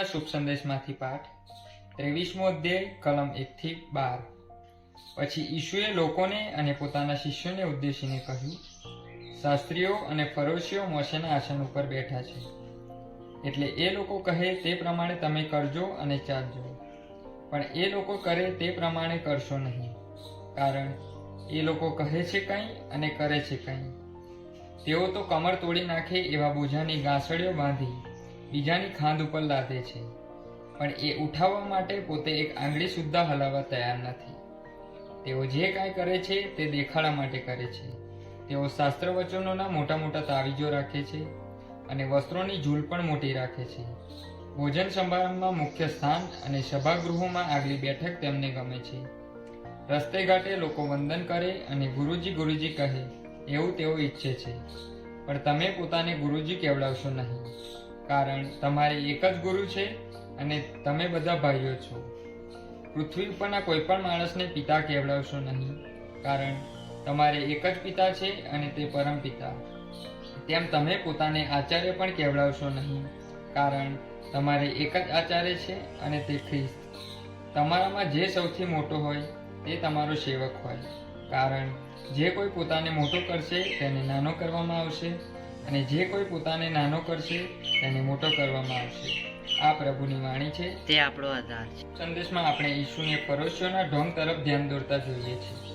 આજના શુભ સંદેશમાંથી પાઠ. ત્રેવીસમો અધ્યાય, કલમ એકથી બાર. પછી ઈશુએ લોકોને અને પોતાના શિષ્યોને ઉદ્દેશીને કહ્યું, શાસ્ત્રીઓ અને ફરોશીઓ મોશેના આસન ઉપર બેઠા છે. એટલે એ લોકો કહે, તે પ્રમાણે તમે કરજો અને ચાલજો. પણ એ લોકો કરે, તે પ્રમાણે કરશો નહીં. કારણ, એ લોકો કહે છે કંઈ અને કરે છે કંઈ. તેઓ તો કમર તોડી નાખે એવા બોજાની ગાંસડીઓ બાંધી. બીજાની ખાંદ ઉપર લાદે છે. પણ એ ઉઠાવવા માટે પોતે એક આંગળી સુદ્ધા હલાવવા તૈયાર નથી. તેઓ જે કાંઈ કરે છે તે દેખાડા માટે કરે છે. તેઓ શાસ્ત્ર વચનોના મોટા મોટા તાવીજો રાખે છે અને વસ્ત્રોની ઝૂલ પણ મોટી રાખે છે. ભોજન સમારંભમાં મુખ્ય સ્થાન અને સભાગૃહોમાં આગલી બેઠક તેમને ગમે છે. રસ્તે ઘાટે લોકો વંદન કરે અને ગુરુજી ગુરુજી કહે, એવું તેઓ ઈચ્છે છે. પણ તમે પોતાને ગુરુજી કહેવડાવશો નહીં. કારણ તમારે એક જ ગુરુ છે અને તમે બધા ભાઈઓ છો. પૃથ્વી ઉપરના કોઈ પણ માણસને પિતા કહેવડાવશો નહીં, કારણ તમારે એક જ પિતા છે અને તે પરમ પિતા. તેમ તમે પોતાને આચાર્ય પણ કહેવડાવશો નહીં, કારણ તમારે એક જ આચાર્ય છે અને તે ખ્રિસ્ત. તમારામાં જે સૌથી મોટો હોય તે તમારો સેવક હોય, કારણ જે કોઈ પોતાને મોટો કરશે તેને નાનો કરવામાં આવશે. અને જે કોઈ પોતાને નાનો કરશે તેને મોટો કરવામાં આવશે. આ પ્રભુની વાણી છે. તે આપણો આધાર છે. સંદેશમાં આપણે ઈસુને પરોશીઓના ઢોંગ તરફ ધ્યાન દોરતા જોઈએ છીએ.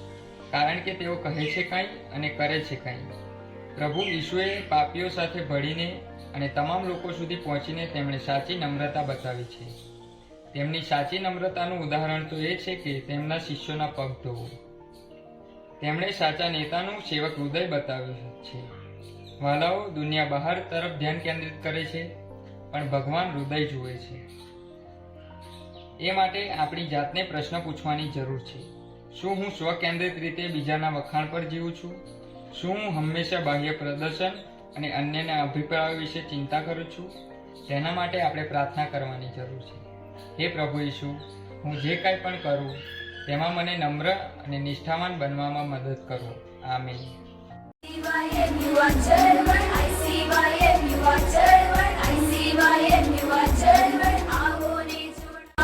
કારણ કે તેઓ કહે છે કાંઈ અને કરે છે કાંઈ. પ્રભુ ઈસુએ પાપીઓ સાથે ભળીને અને તમામ લોકો સુધી પહોંચીને તેમણે સાચી નમ્રતા બતાવી છે. તેમની સાચી નમ્રતાનું ઉદાહરણ તો એ છે કે તેમના શિષ્યોના પગ ધોવું. તેમણે સાચા નેતાનું સેવક હૃદય બતાવ્યું છે. વાલાઓ દુનિયા બહાર તરફ ધ્યાન કેન્દ્રિત કરે છે, પણ ભગવાન હૃદય જુએ છે. એ માટે આપણી જાતને પ્રશ્ન પૂછવાની જરૂર છે. શું હું સ્વકેન્દ્રિત રીતે બીજાના વખાણ પર જીવું છું? શું હું હંમેશા બાહ્ય પ્રદર્શન અને અન્યના અભિપ્રાયો વિશે ચિંતા કરું છું? તેના માટે આપણે પ્રાર્થના કરવાની જરૂર છે. હે પ્રભુ ઈશુ હું જે કાંઈ પણ કરું, તેમાં મને નમ્ર અને નિષ્ઠાવાન બનવામાં મદદ કરો. આમીન. I see why you are German, I see why you are German.